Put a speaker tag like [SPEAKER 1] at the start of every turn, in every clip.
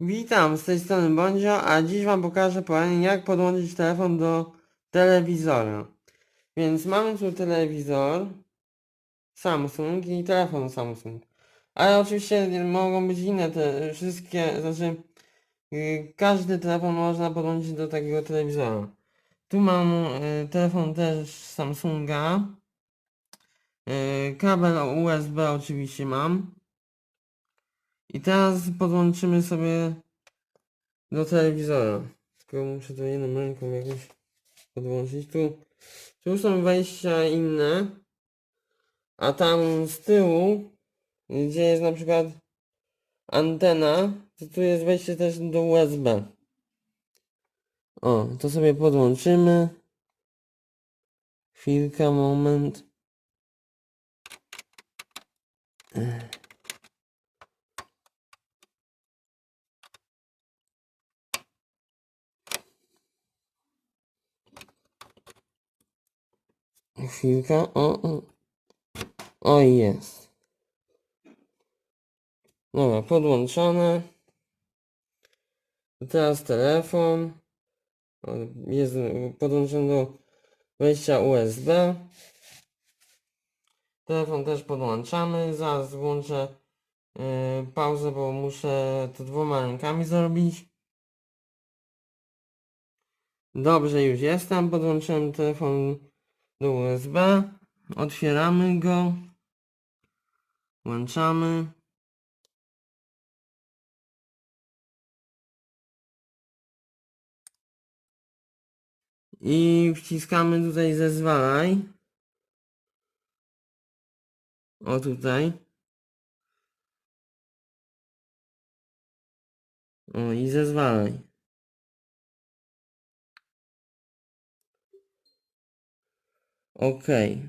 [SPEAKER 1] Witam, z tej strony Bondzio, a dziś Wam pokażę poradnik jak podłączyć telefon do telewizora. Więc mamy tu telewizor Samsung i telefon Samsung. Ale oczywiście mogą być inne te wszystkie, znaczy yy, każdy telefon można podłączyć do takiego telewizora. Tu mam yy, telefon też Samsunga. Yy, kabel USB oczywiście mam. I teraz podłączymy sobie do telewizora. Tylko muszę to jedną ręką jakoś podłączyć. Tu, tu są wejścia inne. A tam z tyłu, gdzie jest na przykład antena, to tu jest wejście też do USB. O, to sobie podłączymy. Chwilka, moment. Chwilka, o, o. O, jest. Dobra, podłączone. Teraz telefon. Jest podłączony do wejścia USB. Telefon też podłączamy. Zaraz włączę yy, pauzę, bo muszę to dwoma rękami zrobić. Dobrze, już jestem. Podłączyłem telefon do USB. Otwieramy go. Włączamy. I wciskamy tutaj zezwalaj. O tutaj. O i zezwalaj. Okej.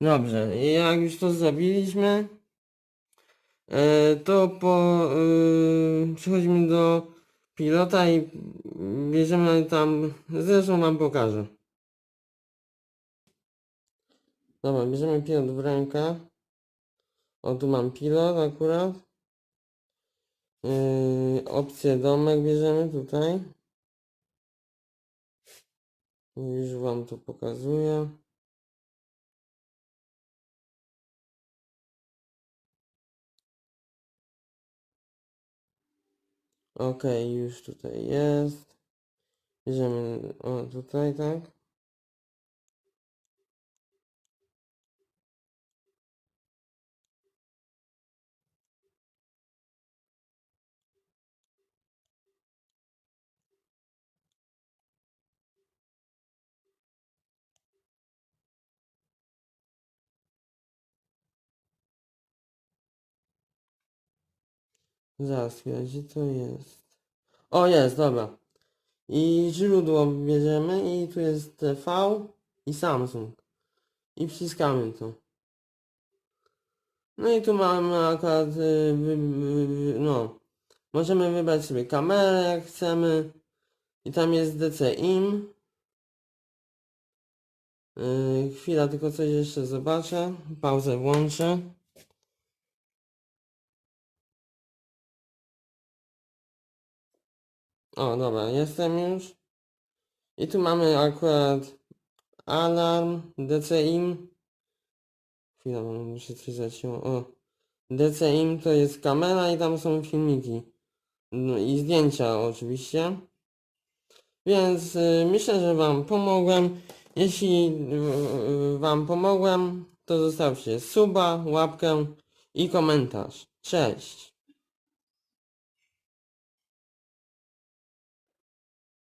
[SPEAKER 1] Dobrze, jak już to zrobiliśmy, e, to po, e, przechodzimy do pilota i bierzemy tam, zresztą wam pokażę. Dobra, bierzemy pilot w rękę. O, tu mam pilot akurat. Yy, opcję domek bierzemy tutaj. Już wam to pokazuję. Ok, już tutaj jest. Bierzemy, o tutaj, tak. Zaraz, gdzie to jest? O, jest, dobra. I źródło bierzemy i tu jest TV i Samsung. I wciskamy to. No i tu mamy akurat, y, no, możemy wybrać sobie kamerę jak chcemy. I tam jest DCIM. Yy, chwila, tylko coś jeszcze zobaczę. Pauzę włączę. O, dobra, jestem już. I tu mamy akurat alarm, DCIM. Chwila, bo muszę coś zaciął. O, DCIM to jest kamera i tam są filmiki. No i zdjęcia oczywiście. Więc y, myślę, że Wam pomogłem. Jeśli y, y, Wam pomogłem, to zostawcie suba, łapkę i komentarz. Cześć!